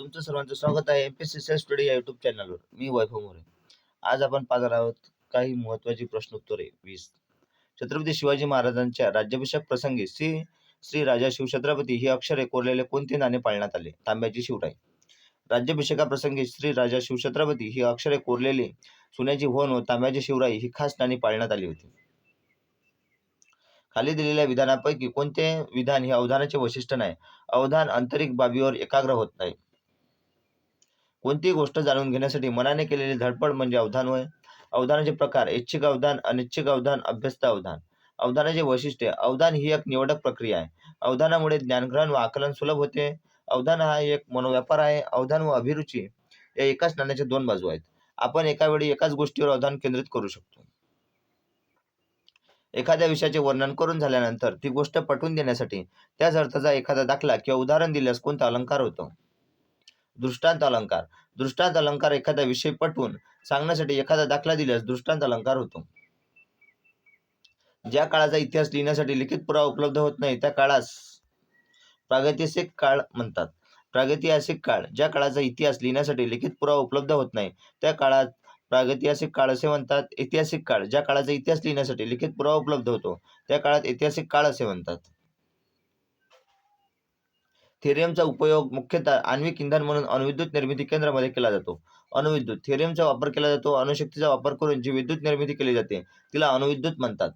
तुमचं सर्वांचं स्वागत आहे MPSC P C self study या युट्यूब चॅनलवर मी वैभव मोरे. आज आपण पाहणार आहोत काही महत्त्वाची प्रश्नोत्तरे. वीस. छत्रपती शिवाजी महाराजांच्या राज्याभिषेक प्रसंगी श्री श्री राजा शिवछत्रपती ही अक्षरे कोरलेले कोणते नाणे पाळण्यात आले? तांब्याची शिवराई राज्याभिषेकाप्रसंगी श्री राजा शिवछत्रपती ही अक्षरे कोरलेले सोन्याची होन व तांब्याची शिवराई ही खास नाणी पाळण्यात आली होती. खाली दिलेल्या विधानापैकी कोणते विधान हे अवधानाचे वैशिष्ट्य नाही? अवधान आंतरिक बाबीवर एकाग्र होत नाही. कोणतीही गोष्ट जाणून घेण्यासाठी मनाने केलेली धडपड म्हणजे अवधान होय. अवधानाचे प्रकार ऐच्छिक अवधान अनिच्छिक अवधान अभ्यस्त अवधान. अवधानाचे वैशिष्ट्य अवधान ही एक निवडक प्रक्रिया आहे. अवधानामुळे ज्ञानग्रहण व आकलन सुलभ होते. अवधान हा एक मनोव्यापार आहे. अवधान व अभिरुची या एकाच नाण्याच्या दोन बाजू आहेत. आपण एका वेळी एकाच गोष्टीवर अवधान केंद्रित करू शकतो. एखाद्या विषयाचे वर्णन करून झाल्यानंतर ती गोष्ट पटवून देण्यासाठी त्याच अर्थाचा एखादा दाखला किंवा उदाहरण दिल्यास कोणता अलंकार होतो? दृष्टांत अलंकार. दृष्टांत अलंकार एखादा विषय पटवून सांगण्यासाठी एखादा दाखला दिल्यास दृष्टांत अलंकार होतो. ज्या काळाचा इतिहास लिहिण्यासाठी लिखित पुरावा उपलब्ध होत नाही त्या काळास प्रागैतिहासिक काळ म्हणतात. प्रागैतिहासिक काळ ज्या काळाचा इतिहास लिहिण्यासाठी लिखित पुरावा उपलब्ध होत नाही त्या काळात प्रागैतिहासिक काळ असे म्हणतात ऐतिहासिक काळ. ज्या काळाचा इतिहास लिहिण्यासाठी लिखित पुरावा उपलब्ध होतो त्या काळात ऐतिहासिक काळ असे म्हणतात. थेरियमचा उपयोग मुख्यतः आण्विक इंधन म्हणून अणुविद्युत निर्मिती केंद्रामध्ये केला जातो. अणुविद्युत थेरियमचा वापर केला जातो अणुशक्तीचा वापर करून जी विद्युत निर्मिती केली जाते तिला अणुविद्युत म्हणतात.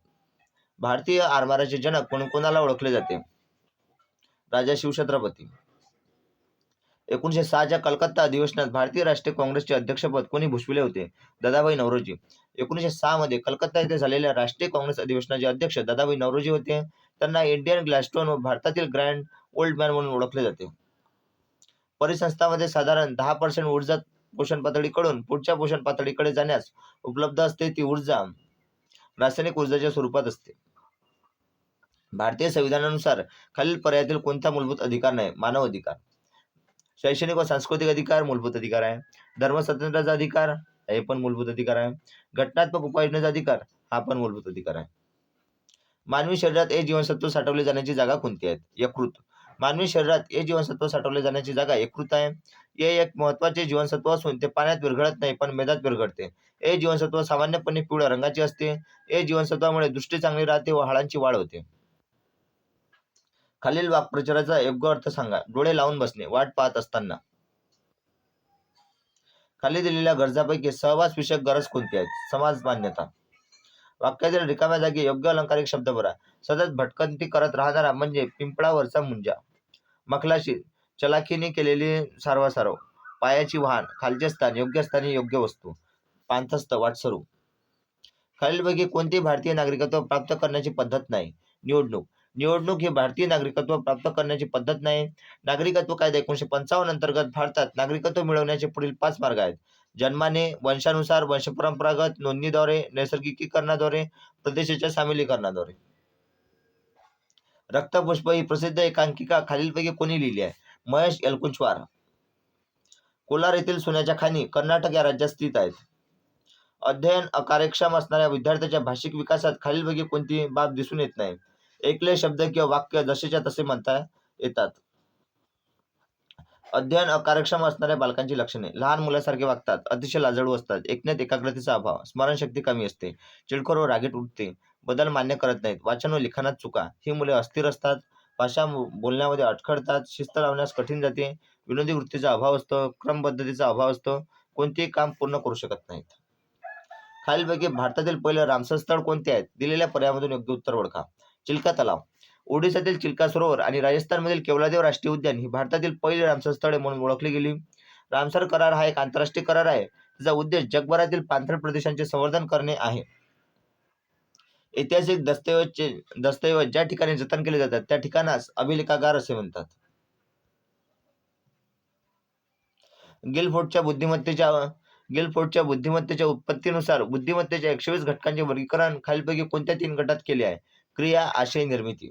भारतीय आरमाराचे जनक म्हणून कोणाला ओळखले जाते? राजा शिवछत्रपती. एकोणीशे सहाच्या कलकत्ता अधिवेशनात भारतीय राष्ट्रीय काँग्रेसचे अध्यक्षपद कोणी भूषविले होते? दादाभाई नौरोजी एकोणीसशे सहा मध्ये कलकत्ता येथे झालेल्या राष्ट्रीय काँग्रेस अधिवेशनाचे अध्यक्ष दादाभाई नवरोजी होते. त्यांना इंडियन ग्लॅस्टोन व भारतातील ग्रँड ओल्ड मॅन म्हणून ओळखले जाते. परिसंस्थामध्ये साधारण दहा पर्सेंट ऊर्जा पोषण पातळीकडून पुढच्या पोषण पातळीकडे जाण्यास उपलब्ध असते ती ऊर्जा रासायनिक ऊर्जेच्या स्वरूपात असते. भारतीय संविधानानुसार खालील पर्यायातील कोणता मूलभूत अधिकार नाही? मानव अधिकार. शैक्षणिक व सांस्कृतिक अधिकार मूलभूत अधिकार आहे. धर्मस्वातंत्र्याचा अधिकार हे पण मूलभूत अधिकार आहे. घटनात्मक उपाययोजनेचा अधिकार हा पण मूलभूत अधिकार आहे. मानवी शरीरात ए जीवनसत्व साठवले जाण्याची जागा कोणती आहे? यकृत. मानवी शरीरात ए जीवनसत्व साठवले जाण्याची जागा यकृत आहे. हे एक महत्त्वाचे जीवनसत्व असून ते पाण्यात विरघळत नाही पण मेदात विरघळते. ए जीवनसत्व सामान्यपणे पिवळ्या रंगाचे असते. ए जीवनसत्वामुळे दृष्टी चांगली राहते व हाडांची वाढ होते. खालील वाक्प्रचाराचा योग्य अर्थ सांगा. डोळे लावून बसणे वाट पाहत असताना. खाली दिलेल्या गरजापैकी सहवास विषयक गरज कोणती आहे समाज मान्यता. वाक्यातील रिकाम्या जागी योग्य अलंकारिक शब्द भरा सतत भटकंती करत राहणारा म्हणजे पिंपळावरचा मुंजा. मखलाशी चलाखीने केलेली सारवासारव. पायाची वाहन खालचे स्थान योग्य स्थानी योग्य वस्तू. पांथस्थ वाटसरू. खालीलपैकी कोणती भारतीय नागरिकत्व प्राप्त करण्याची पद्धत नाही. निवडणूक. निवडणूक ही भारतीय नागरिकत्व प्राप्त करण्याची पद्धत नाही. नागरिकत्व कायदा एकोणीशे पंचावन्न अंतर्गत भारतात नागरिकत्व मिळवण्याचे पुढील पाच मार्ग आहेत. जन्माने वंशानुसार वंशपरंपरागत नोंदणीद्वारे नैसर्गिकीकरणाद्वारे प्रदेशाच्या सामिलीकरणाद्वारे. रक्तपुष्प ही प्रसिद्ध एकांकिका खालीलपैकी कोणी लिहिली आहे? महेश एलकुंचवार. कोलार येथील सोन्याच्या खाणी कर्नाटक या राज्यात स्थित आहेत. अध्ययन अकार्यक्षम असणाऱ्या विद्यार्थ्याच्या भाषिक विकासात खालीलपैकी कोणती बाब दिसून येत नाही? एकले शब्द किंवा वाक्य जसेच्या तसे म्हणता येतात. अध्ययन अकार्यक्षम असणाऱ्या बालकांची लक्षणे. लहान मुलासारखे वागतात. अतिशय लाजळू असतात. एकण्यात एकाग्रतेचा अभाव. स्मरणशक्ती कमी असते. चिडखोर व रागीट उठते. बदल मान्य करत नाहीत. वाचन व लिखाणात चुका. ही मुले अस्थिर असतात. भाषा बोलण्यामध्ये अडखळतात. शिस्त लावण्यास कठीण जाते. विनोदी वृत्तीचा अभाव असतो. क्रमबद्धतेचा अभाव असतो. कोणतेही काम पूर्ण करू शकत नाहीत. खालीलपैकी भारतातील पहिले रामसर स्थळ कोणते आहेत दिलेल्या पर्यायामधून योग्य उत्तर ओळखा. चिल्का तलाव. ओडिसातील चिल्का सरोवर आणि राजस्थानमधील केवलादेव राष्ट्रीय उद्यान ही भारतातील पहिली रामसर स्थळे म्हणून ओळखली गेली. रामसर करार हा एक आंतरराष्ट्रीय करार आहे त्याचा उद्देश जगभरातील पाणथळ प्रदेशांचे संवर्धन करणे आहे. ऐतिहासिक दस्तऐवजचे दस्तऐवज ज्या ठिकाणी जतन केले जातात त्या ठिकाणास अभिलेखागार असे म्हणतात. गिलफोर्टच्या बुद्धिमत्तेच्या गिलफोर्टच्या बुद्धिमत्तेच्या उत्पत्तीनुसार बुद्धिमत्तेच्या एकशे वीस घटकांचे वर्गीकरण खालीलपैकी कोणत्या तीन गटात केले आहे? क्रिया आशय निर्मिती.